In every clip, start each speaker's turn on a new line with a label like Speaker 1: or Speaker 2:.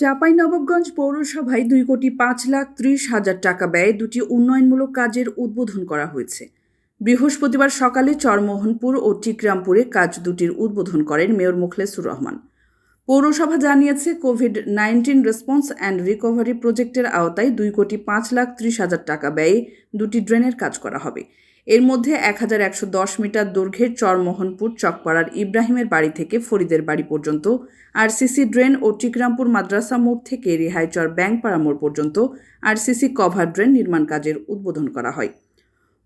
Speaker 1: চাঁপাইনবাবগঞ্জ পৌরসভায় দুই কোটি পাঁচ লাখ ত্রিশ হাজার টাকা ব্যয়ে দুটি উন্নয়নমূলক কাজের উদ্বোধন করা হয়েছে। বৃহস্পতিবার সকালে চরমোহনপুর ও টিকরামপুরে কাজ দুটির উদ্বোধন করেন মেয়র মুখলেসুর রহমান। পৌরসভা জানিয়েছে, COVID nineteen response and recovery প্রজেক্টের আওতায় দুই কোটি পাঁচ লাখ ত্রিশ হাজার টাকা ব্যয়ে দুটি ড্রেনের কাজ করা হবে। এর মধ্যে এক হাজার একশো দশ মিটার দৈর্ঘ্যের চরমোহনপুর চকপাড়ার ইব্রাহিমের বাড়ি থেকে ফরিদের বাড়ি পর্যন্ত, আরসিসি ড্রেন ও টিকরামপুর মাদ্রাসা মোড় থেকে রেহাইচর ব্যাংকপাড়া মোড় পর্যন্ত আরসিসি কভার ড্রেন নির্মাণ কাজের উদ্বোধন করা হয়।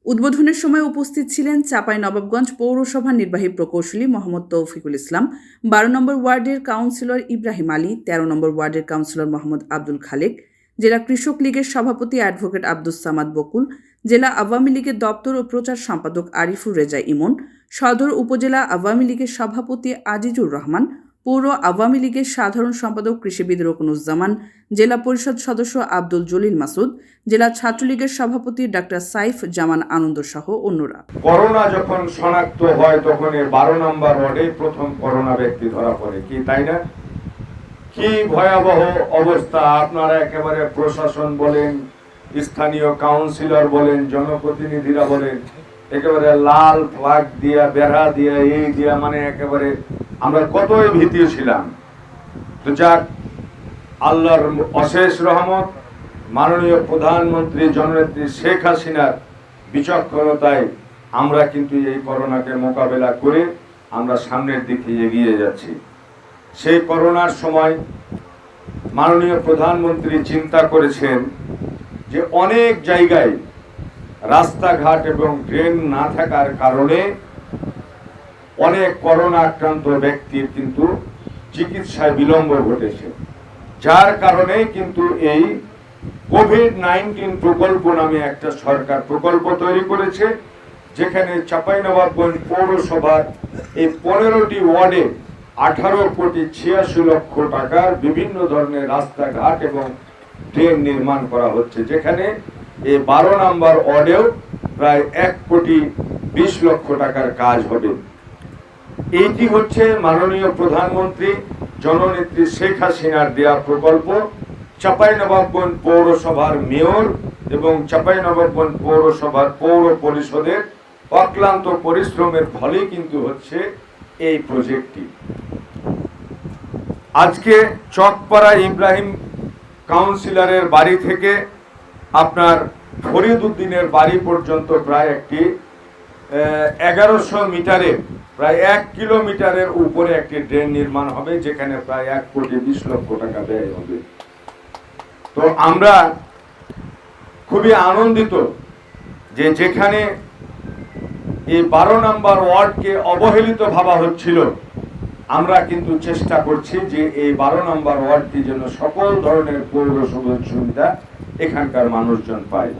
Speaker 1: উদ্বোধনের সময় উপস্থিত ছিলেন চাপাই নবাবগঞ্জ পৌরসভা নির্বাহী প্রকৌশলী মোহাম্মদ তৌফিকুল ইসলাম, বারো নম্বর ওয়ার্ডের কাউন্সিলর ইব্রাহিম আলী, তেরো নম্বর ওয়ার্ডের কাউন্সিলর মোহাম্মদ আব্দুল খালেক, জেলা কৃষক লীগের সভাপতি অ্যাডভোকেট আব্দুস সামাদ বকুল জেলা আওয়ামী লীগের দপ্তর ও প্রচার সম্পাদক আরিফুর রেজা ইমন, সদর উপজেলা আওয়ামী লীগের সভাপতি আজিজুর রহমান, পৌর আওয়ামী লীগের সাধারণ সম্পাদক কৃষিবিদ রকনুজ্জামান, জেলা পরিষদ সদস্য আব্দুল জলিল মাসুদ, জেলা ছাত্রলীগের সভাপতি ডাক্তার সাইফ জামান আনন্দ সহ অন্যরা।
Speaker 2: করোনা যখন শনাক্ত হয় তখন এই বারো নম্বর ওয়ার্ডে প্রথম করোনা ব্যক্তি ধরা পড়ে। কি, তাই না? কি ভয়াবহ অবস্থা। আপনারা একেবারে প্রশাসন বলেন স্থানীয় কাউন্সিলর বলেন, জনপ্রতিনিধিরা বলেন, একেবারে লাল ফ্লাগ দিয়া, বেড়া দিয়া, এই দিয়া মানে একেবারে আমরা কতই ভীতি ছিলাম। তো যাক, আল্লাহর অশেষ রহমত, মাননীয় প্রধানমন্ত্রী জননেত্রী শেখ হাসিনার বিচক্ষণতায় আমরা কিন্তু এই করোনাকে মোকাবেলা করে আমরা সামনের দিকে এগিয়ে যাচ্ছি। সেই করোনার সময় মাননীয় প্রধানমন্ত্রী চিন্তা করেছেন যে অনেক জায়গায় রাস্তাঘাট এবং ড্রেন না থাকার কারণে অনেক করোনা আক্রান্ত ব্যক্তির কিন্তু চিকিৎসায় বিলম্ব ঘটেছে। যার কারণে কিন্তু এই কোভিড নাইন্টিন প্রকল্প নামে একটা সরকার প্রকল্প তৈরি করেছে, যেখানে চাঁপাইনবাবগঞ্জ পৌরসভার এই পনেরোটি ওয়ার্ডে আঠারো কোটি ছিয়াশি লক্ষ টাকার বিভিন্ন ধরনের রাস্তাঘাট এবং ড্রেন নির্মাণ করা হচ্ছে, যেখানে এই বারো নাম্বার ওয়ার্ডেও প্রায় এক কোটি বিশ লক্ষ টাকার কাজ হবে। এইটি হচ্ছে মাননীয় প্রধানমন্ত্রী জননেত্রী শেখ হাসিনার দেয়া প্রকল্প। চাঁপাইনবাবগঞ্জ পৌরসভার মেয়র এবং চাঁপাইনবাবগঞ্জ পৌরসভার পৌর পরিষদের অক্লান্ত পরিশ্রমের ফলে কিন্তু হচ্ছে এই প্রজেক্টটি। আজকে চকপাড়া ইব্রাহিম কাউন্সিলরের বাড়ি থেকে আপনার ফরিদ উদ্দিনের বাড়ি পর্যন্ত প্রায় একটি এগারোশো মিটারে প্রায় এক কিলোমিটারের উপরে একটি ড্রেন নির্মাণ হবে, যেখানে প্রায় এক কোটি বিশ লক্ষ টাকা ব্যয় হবে। তো আমরা খুবই আনন্দিত যে যেখানে এই বারো নম্বর ওয়ার্ডকে অবহেলিত ভাবা হচ্ছিল আমরা কিন্তু চেষ্টা করছি যে এই বারো নম্বর ওয়ার্ডটি যেন সকল ধরনের পৌর সুযোগ সুবিধা এখানকার মানুষজন পায়।